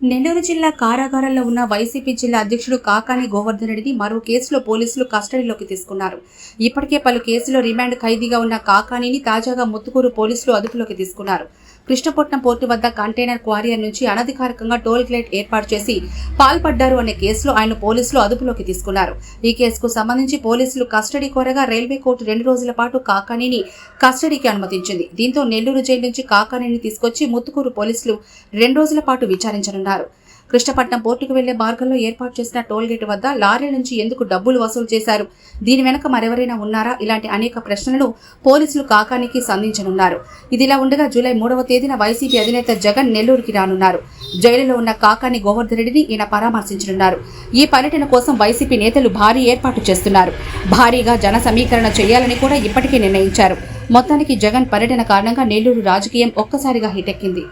నెల్లూరు జిల్లా కారాగారంలో ఉన్న వైసీపీ జిల్లా అధ్యక్షుడు కాకాని గోవర్ధన్ రెడ్డిని మరో కేసులో పోలీసులు కస్టడీలోకి తీసుకున్నారు. ఇప్పటికే పలు కేసులో రిమాండ్ ఖైదీగా ఉన్న కాకానీని తాజాగా ముత్తుకూరు పోలీసులు అదుపులోకి తీసుకున్నారు. కృష్ణపట్నం పోర్టు వద్ద కంటైనర్ క్వారియర్ నుంచి అనధికారికంగా టోల్ గేట్ ఏర్పాటు చేసి పాల్పడ్డారు అనే కేసులో ఆయన పోలీసులు అదుపులోకి తీసుకున్నారు. ఈ కేసుకు సంబంధించి పోలీసులు కస్టడీ కోరగా రైల్వే కోర్టు రెండు రోజుల పాటు కాకానీని కస్టడీకి అనుమతించింది. దీంతో నెల్లూరు జైలు నుంచి కాకానీని తీసుకొచ్చి ముత్తుకూరు పోలీసులు రెండు రోజుల పాటు విచారించనున్నారు. కృష్ణపట్నం పోర్టుకు వెళ్ళే మార్గంలో ఏర్పాటు చేసిన టోల్గేట్ వద్ద లారీ నుంచి ఎందుకు డబ్బులు వసూలు చేశారు? దీని వెనక మరెవరైనా ఉన్నారా? ఇలాంటి అనేక ప్రశ్నలను పోలీసులు కాకానికి సంధించనున్నారు. ఇదిలా ఉండగా జూలై మూడవ తేదీన వైసీపీ అధినేత జగన్ నెల్లూరుకి రానున్నారు. జైలులో ఉన్న కాకాని గోవర్ధన్ రెడ్డిని ఈయన పరామర్శించనున్నారు. ఈ పర్యటన కోసం వైసీపీ నేతలు భారీ ఏర్పాటు చేస్తున్నారు. భారీగా జన సమీకరణ చేయాలని కూడా ఇప్పటికే నిర్ణయించారు. మొత్తానికి జగన్ పర్యటన కారణంగా నెల్లూరు రాజకీయం ఒక్కసారిగా హిటెక్కింది.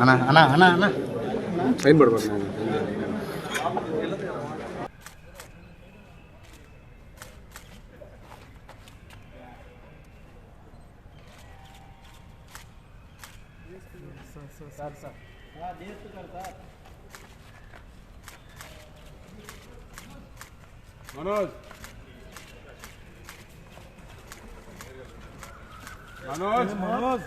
అన్నా అన్నా అన్నా అన్నా టైం పడబడుతుంది మనోజ్ మనోజ్ మనోజ్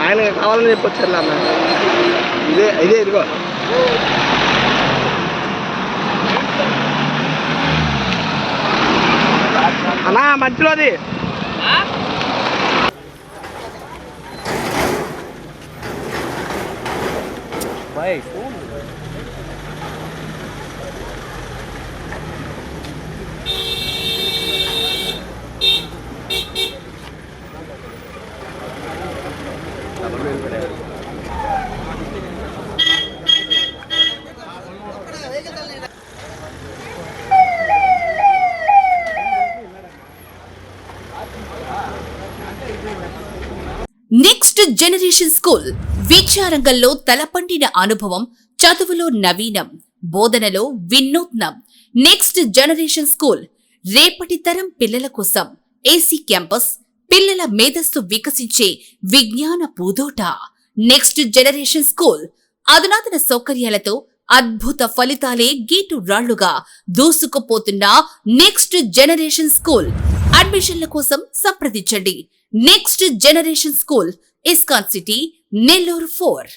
ఆయన కావాలని చెప్పొచ్చారు అన్న. ఇదే ఇదే ఇదిగో. అన్నా మధ్యలోది నెక్స్ట్ జనరేషన్ స్కూల్ విద్యారంగంలో తలపండిన అనుభవం చదువులో నవీనం బోధనలో వినూత్నం. నెక్స్ట్ జనరేషన్ స్కూల్ రేపటి తరం పిల్లల కోసం ఏసీ క్యాంపస్ పిల్లల మేధస్సు వికసించే విజ్ఞాన పూదోట. నెక్స్ట్ జనరేషన్ స్కూల్ అధునాతన సౌకర్యాలతో అద్భుత ఫలితాలే గీటు రాళ్ళుగా దూసుకుపోతున్న నెక్స్ట్ జనరేషన్ స్కూల్ అడ్మిషన్ల కోసం సంప్రదించండి. Next generation school ISKCON city Nellore four